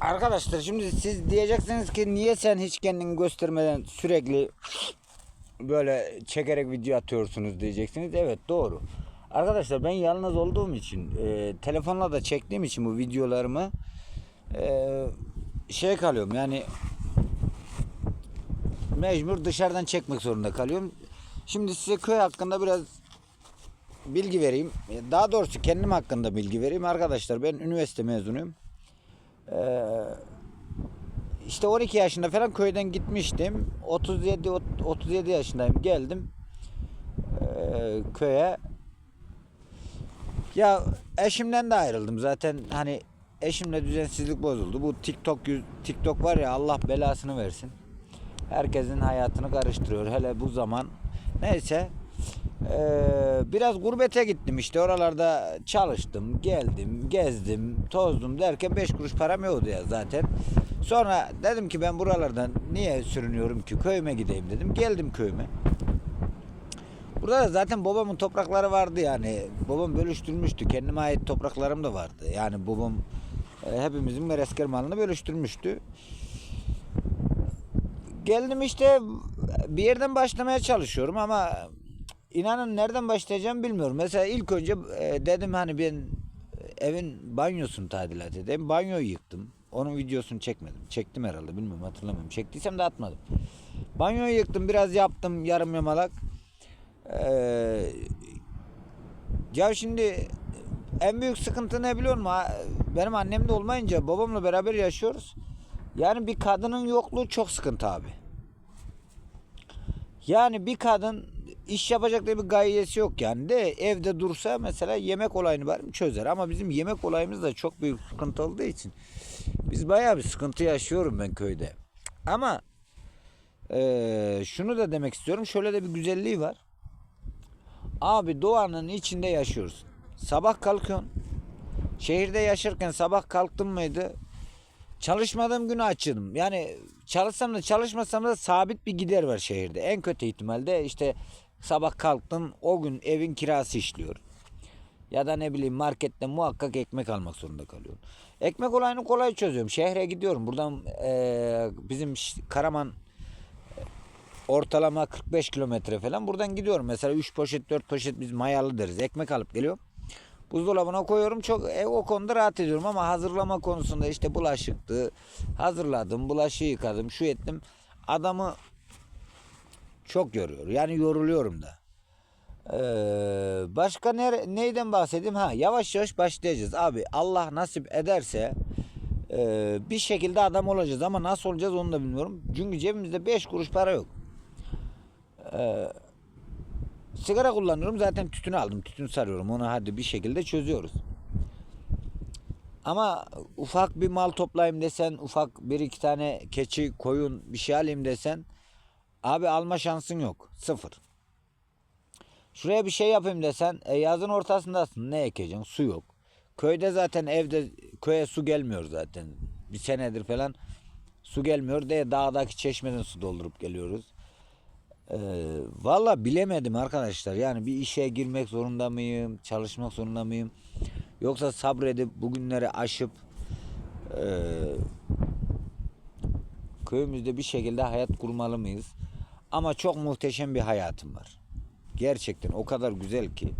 Arkadaşlar şimdi siz diyeceksiniz ki niye sen hiç kendini göstermeden sürekli böyle çekerek video atıyorsunuz diyeceksiniz. Evet doğru. Arkadaşlar ben yalnız olduğum için e, telefonla da çektiğim için bu videolarımı e, şey kalıyorum yani mecbur dışarıdan çekmek zorunda kalıyorum. Şimdi size köy hakkında biraz bilgi vereyim. Daha doğrusu kendim hakkında bilgi vereyim. Arkadaşlar ben üniversite mezunuyum. Ee, işte 12 yaşında falan köyden gitmiştim. 37 ot- 37 yaşındayım. Geldim ee, köye. Ya eşimden de ayrıldım zaten. Hani eşimle düzensizlik bozuldu. Bu TikTok TikTok var ya Allah belasını versin. Herkesin hayatını karıştırıyor. Hele bu zaman. Neyse. Ee, biraz gurbete gittim işte oralarda çalıştım, geldim, gezdim, tozdum derken 5 kuruş param yoktu ya zaten. Sonra dedim ki ben buralardan niye sürünüyorum ki köyüme gideyim dedim. Geldim köyüme. Burada da zaten babamın toprakları vardı yani. Babam bölüştürmüştü. Kendime ait topraklarım da vardı. Yani babam e, hepimizin meresker malını bölüştürmüştü. Geldim işte bir yerden başlamaya çalışıyorum ama inanın nereden başlayacağım bilmiyorum. Mesela ilk önce e, dedim hani ben evin banyosunu tadilat edeyim. Banyoyu yıktım. Onun videosunu çekmedim. Çektim herhalde bilmiyorum hatırlamıyorum. Çektiysem de atmadım. Banyoyu yıktım biraz yaptım yarım yamalak. Ee, ya şimdi en büyük sıkıntı ne biliyor musun? Benim annem de olmayınca babamla beraber yaşıyoruz. Yani bir kadının yokluğu çok sıkıntı abi. Yani bir kadın iş yapacak diye bir gayesi yok yani de evde dursa mesela yemek olayını bari çözer ama bizim yemek olayımız da çok büyük sıkıntı olduğu için biz bayağı bir sıkıntı yaşıyorum ben köyde. Ama eee, şunu da demek istiyorum şöyle de bir güzelliği var. Abi doğanın içinde yaşıyoruz. Sabah kalkıyorsun. Şehirde yaşarken sabah kalktım mıydı? Çalışmadığım günü açıyordum. Yani çalışsam da çalışmasam da sabit bir gider var şehirde. En kötü ihtimalde işte sabah kalktın o gün evin kirası işliyor. Ya da ne bileyim markette muhakkak ekmek almak zorunda kalıyorum. Ekmek olayını kolay çözüyorum. Şehre gidiyorum. Buradan eee, bizim Karaman ortalama 45 kilometre falan. Buradan gidiyorum. Mesela 3 poşet 4 poşet biz mayalı deriz. Ekmek alıp geliyorum. Buzdolabına koyuyorum. Çok e, o konuda rahat ediyorum ama hazırlama konusunda işte bulaşıktı. Hazırladım, bulaşığı yıkadım, şu ettim. Adamı çok yoruyor. Yani yoruluyorum da. Ee, başka nere, neyden bahsedeyim? Ha yavaş yavaş başlayacağız. Abi Allah nasip ederse e, bir şekilde adam olacağız ama nasıl olacağız onu da bilmiyorum. Çünkü cebimizde 5 kuruş para yok. Ee, sigara kullanıyorum zaten tütün aldım. Tütün sarıyorum. Onu hadi bir şekilde çözüyoruz. Ama ufak bir mal toplayayım desen, ufak bir iki tane keçi, koyun bir şey alayım desen abi alma şansın yok. Sıfır. Şuraya bir şey yapayım desen e, yazın ortasındasın. Ne ekeceksin? Su yok. Köyde zaten evde köye su gelmiyor zaten. Bir senedir falan su gelmiyor de dağdaki çeşmeden su doldurup geliyoruz. Ee, Valla bilemedim arkadaşlar. Yani bir işe girmek zorunda mıyım? Çalışmak zorunda mıyım? Yoksa sabredip bugünleri aşıp eee, köyümüzde bir şekilde hayat kurmalı mıyız? Ama çok muhteşem bir hayatım var. Gerçekten o kadar güzel ki.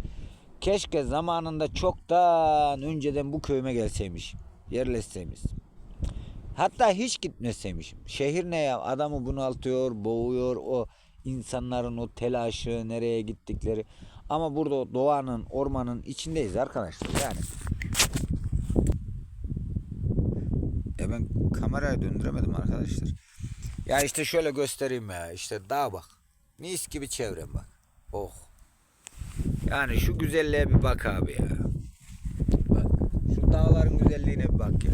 Keşke zamanında çoktan önceden bu köyüme gelseymişim. Yerleşseymişim. Hatta hiç gitmeseymişim. Şehir ne ya? Adamı bunaltıyor, boğuyor. O insanların o telaşı, nereye gittikleri. Ama burada doğanın, ormanın içindeyiz arkadaşlar. Yani. E ben kamerayı döndüremedim arkadaşlar. Ya işte şöyle göstereyim ya. İşte dağ bak. Mis gibi çevrem bak. Oh. Yani şu güzelliğe bir bak abi ya. Bak. Şu dağların güzelliğine bir bak ya.